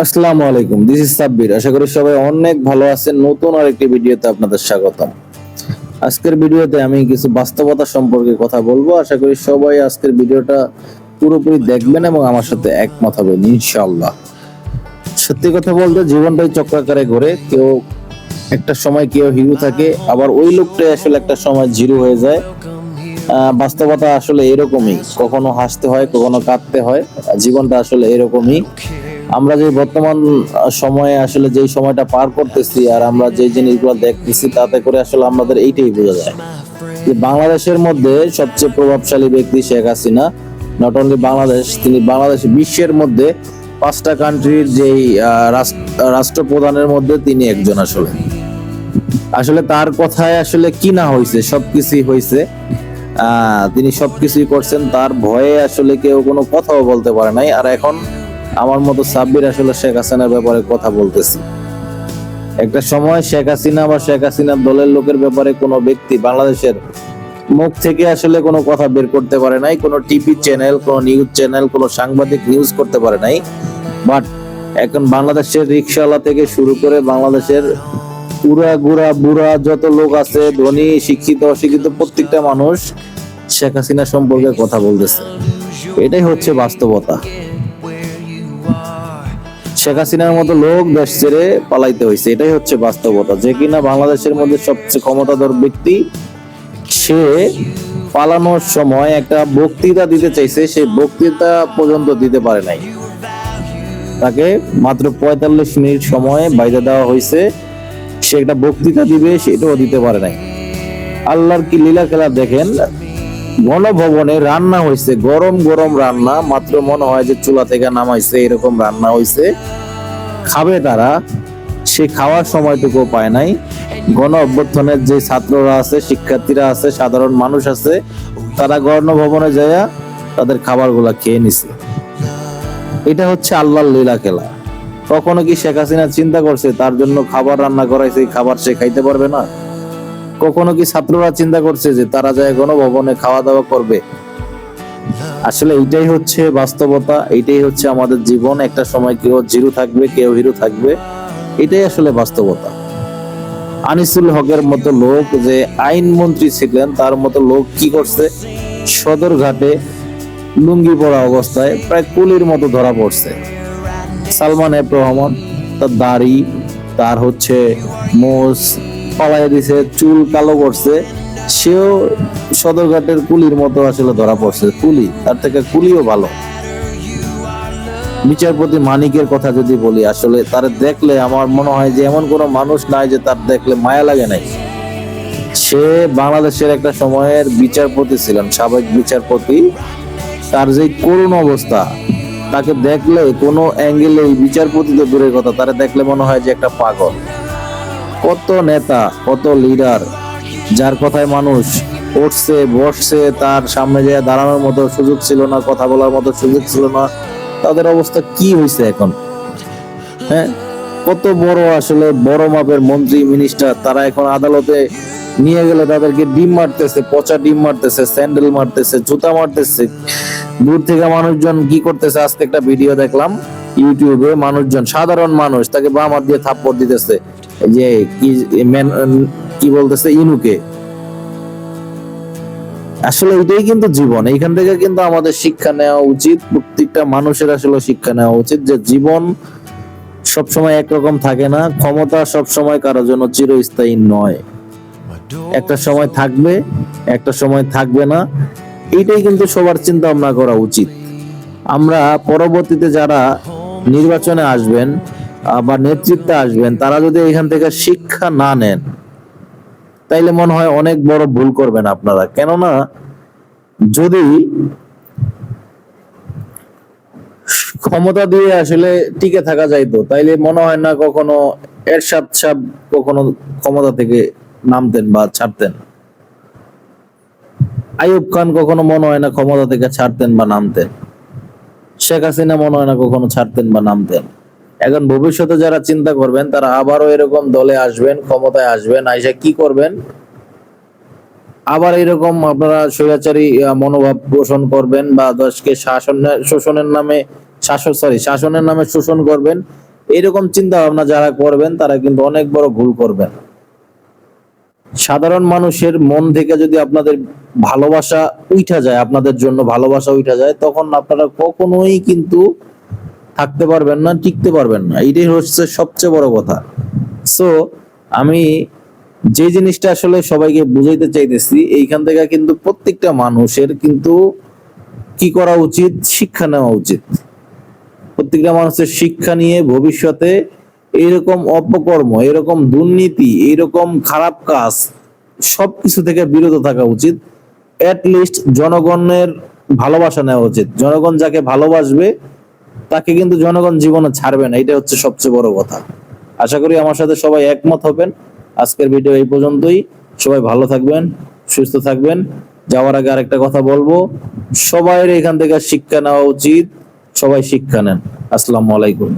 আসসালামু আলাইকুম this is Sabbir. আশা করি সবাই অনেক ভালো আছেন। নতুন আরেকটি ভিডিওতে আপনাদের আজকের ভিডিওতে আমি কিছু বাস্তবতা সম্পর্কে কথা বলব। আশা করি সবাই আজকের ভিডিওটা পুরোপুরি দেখবেন এবং আমার সাথে একমত হবেন সত্যি কথা বলতে জীবনটাই চক্রাকারে ঘোরে। কেউ একটা সময় কেউ হিরো থাকে, আবার ওই লোকটাই আসলে একটা সময় জিরো হয়ে যায়। বাস্তবতা আসলে এরকমই। কখনো হাসতে হয়, কখনো কাঁদতে হয় জীবনটা আসলে এরকমই। আমরা যে বর্তমান সময়ে আসলে যেই সময়টা পার করতেছি আর আমরা যে জিনিসগুলো দেখতেছি, তাতে করে আসলে আমাদের এইটাই বোঝা যায়। যে বাংলাদেশের মধ্যে সবচেয়ে প্রভাবশালী ব্যক্তি শেখ হাসিনা। নট অনলি বাংলাদেশ, তিনি বাংলাদেশ বিশ্বের মধ্যে পাঁচটা কান্ট্রির যেই রাষ্ট্রপ্রধানের মধ্যে তিনি একজন আসলে। আসলে তার কথায় আসলে কি না হয়েছে সবকিছুই হয়েছে তিনি সবকিছুই করছেন, তার ভয়ে আসলে কেউ কোনো কথাও বলতে পারে নাই। আর এখন আমার মতো সাব্বির আসলে শেখ হাসিনার ব্যাপারে কথা বলতেছি। একটা সময় শেখ হাসিনা বা শেখ হাসিনার দলের লোকের ব্যাপারে কোনো ব্যক্তি বাংলাদেশের মুখ থেকে আসলে কোনো কথা বের করতে পারে নাই, কোনো টিভি চ্যানেল, কোনো নিউজ চ্যানেল, কোনো সাংবাদিক নিউজ করতে পারে নাই। বাট এখন বাংলাদেশের রিক্সাওয়ালা থেকে শুরু করে বাংলাদেশের পুরা গুড়া বুড়া যত লোক আছে, ধনী, শিক্ষিত, অশিক্ষিত প্রত্যেকটা মানুষ শেখ হাসিনা সম্পর্কে কথা বলতেছে। এটাই হচ্ছে বাস্তবতা। শেখ হাসিনার মতো লোক দেশ ছেড়ে পালাইতে হয়েছে এটাই হচ্ছে বাস্তবতা। যে কিনা বাংলাদেশের মধ্যে সবচেয়ে ক্ষমতাধর ব্যক্তি, সে পালানোর সময় একটা বক্তৃতা দিতে চাইছে, সেই বক্তৃতা পর্যন্ত দিতে পারে নাই। তাকে মাত্র পঁয়তাল্লিশ মিনিট সময় বাইরে দেওয়া হয়েছে সে একটা বক্তৃতা দিবে, সেটাও দিতে পারে নাই। আল্লাহর কি লীলা খেলা দেখেন গণভবনে রান্না হয়েছে গরম গরম রান্না, মাত্র মনে হয় যে চুলা থেকে নামাইছে, এরকম রান্না হয়েছে খাবে তারা, সে খাওয়ার সময়টুকু পায় নাই। গণ অভ্যর্থনের যে ছাত্ররা আছে, শিক্ষার্থীরা আছে, সাধারণ মানুষ আছে, তারা গণভবনে যায় তাদের খাবারগুলা খেয়ে নিছে। এটা হচ্ছে আল্লাহর লীলা খেলা। কখনো কি শেখ হাসিনা চিন্তা করছে, তার জন্য খাবার রান্না করাইছে, খাবার সে খাইতে পারবে না? কখনো কি ছাত্ররা চিন্তা করছে যে তারা যায় গণভবনে খাওয়া দাওয়া করবে? আসলে এইটাই হচ্ছে বাস্তবতা, এইটাই হচ্ছে আমাদের জীবন। একটা সময় কেউ জিরো থাকবে, কেউ হিরো থাকবে। এটাই আসলে বাস্তবতা। আনিসুল হকের মতো লোক যে আইন মন্ত্রী ছিলেন, তার মতো লোক কি করছে? সদরঘাটে লুঙ্গি পরা অবস্থায় প্রায় কুলির মতো ধরা পড়ছে। সালমান এফ রহমান, তার দাড়ি, তার হচ্ছে মোষ পালাই দিছে, চুল কালো করছে। সেও সদরঘাটের কুলির মতো আসলে ধরা পড়ছে। কুলি, তার থেকে কুলিও ভালো। বিচারপতি মানিকের কথা যদি বলি, আসলে তার দেখলে আমার মনে হয় যে এমন কোনো মানুষ নাই যে তার দেখলে মায়া লাগে নাই। সে বাংলাদেশের একটা সময়ের বিচারপতি ছিলেন, সাবেক বিচারপতি। তার যে করুণ অবস্থা, তাকে দেখলে কোনো অ্যাঙ্গেলে বিচারপতি তো দূরের কথা, তারা দেখলে মনে হয় যে একটা পাগল। কত নেতা, কত লিডার যার কথায় মানুষ উঠছে, বসছে, তার সামনে যে দাঁড়ানোর মতো সুযোগ ছিল না, কথা বলার মতো সুযোগ ছিল না, তাদের অবস্থা কি হয়েছে এখন? হ্যাঁ? কত বড় আসলে বড় মাপের মন্ত্রী মিনিস্টার তারা এখন আদালতে নিয়ে গেলে তাদেরকে ডিম মারতেছে, পচা ডিম মারতেছে, স্যান্ডেল মারতেছে, জুতা মারতেছে। দূর থেকে মানুষজন কি করতেছে? আজকে একটা ভিডিও দেখলাম, ইউটিউবে মানুষজন, সাধারণ মানুষ, তাকে বাম হাত দিয়ে থাপ্পড় দিতেছে। যে কি বলতেছে, ইনুকে। আসলে এটাই কিন্তু জীবন। এইখান থেকে কিন্তু আমাদের শিক্ষা নেওয়া উচিত। প্রত্যেকটা মানুষের আসলে শিক্ষা নেওয়া উচিত যে জীবন সবসময় একরকম থাকে না। ক্ষমতা সবসময় কারোর জন্য চিরস্থায়ী নয়। একটা সময় থাকবে, একটা সময় থাকবে না। এইটাই কিন্তু সবার চিন্তা ভাবনা করা উচিত। আমরা পরবর্তীতে যারা নির্বাচনে আসবেন বা নেতৃত্বে আসবেন, তারা যদি এখান থেকে শিক্ষা না নেন, তাইলে মনে হয় অনেক বড় ভুল করবেন আপনারা। কেননা, যদি ক্ষমতা দিয়ে আসলে টিকে থাকা যাইতো, তাইলে মনে হয় না কখনো এরশাদ সাহেব কখনো ক্ষমতা থেকে নামতেন বা ছাড়তেন। আইয়ুব খান কখনো মনে হয় না ক্ষমতা থেকে ছাড়তেন বা নামতেন। শেখ হাসিনা মনে হয় না কখনো ছাড়তেন বা নামতেন। এখন ভবিষ্যতে যারা চিন্তা করবেন, তারা আবারও এরকম দলে আসবেন, ক্ষমতায় আসবেন, আইসা কি করবেন? আবার এরকম আপনারা স্বৈরাচারী মনোভাব পোষণ করবেন বা দেশকে শাসন, শোষণের নামে, শাসন সরি শাসনের নামে শোষণ করবেন, এরকম চিন্তা ভাবনা যারা করবেন, তারা কিন্তু অনেক বড় ভুল করবেন। সাধারণ মানুষের মন থেকে যদি আপনাদের ভালোবাসা উঠা যায়, আপনাদের জন্য ভালোবাসা উঠা যায়, তখন আপনারা কখনোই কিন্তু থাকতে পারবেন না, টিকতে পারবেন না। এটাই হচ্ছে সবচেয়ে বড় কথা। সো আমি যে জিনিসটা আসলে সবাইকে বুঝাইতে চাইতেছি, এইখান থেকে কিন্তু প্রত্যেকটা মানুষের কিন্তু কি করা উচিত? শিক্ষা নেওয়া উচিত। প্রত্যেকটা মানুষের শিক্ষা নিয়ে ভবিষ্যতে এইরকম অপকর্ম, এরকম দুর্নীতি এইরকম খারাপ কাজ সবকিছু থেকে বিরত থাকা উচিত। লিস্ট জনগণের ভালোবাসা নেওয়া উচিত। জনগণ যাকে ভালোবাসবে তাকে কিন্তু জনগণ জীবনে ছাড়বে না এটা হচ্ছে সবচেয়ে বড় কথা। আশা করি আমার সাথে সবাই একমত হবেন। আজকের ভিডিও এই পর্যন্তই। সবাই ভালো থাকবেন, সুস্থ থাকবেন। যাওয়ার আগে আরেকটা কথা বলব সবাই এখান থেকে শিক্ষা নেওয়া উচিত, সবাই শিক্ষা নেন। আসসালামু আলাইকুম।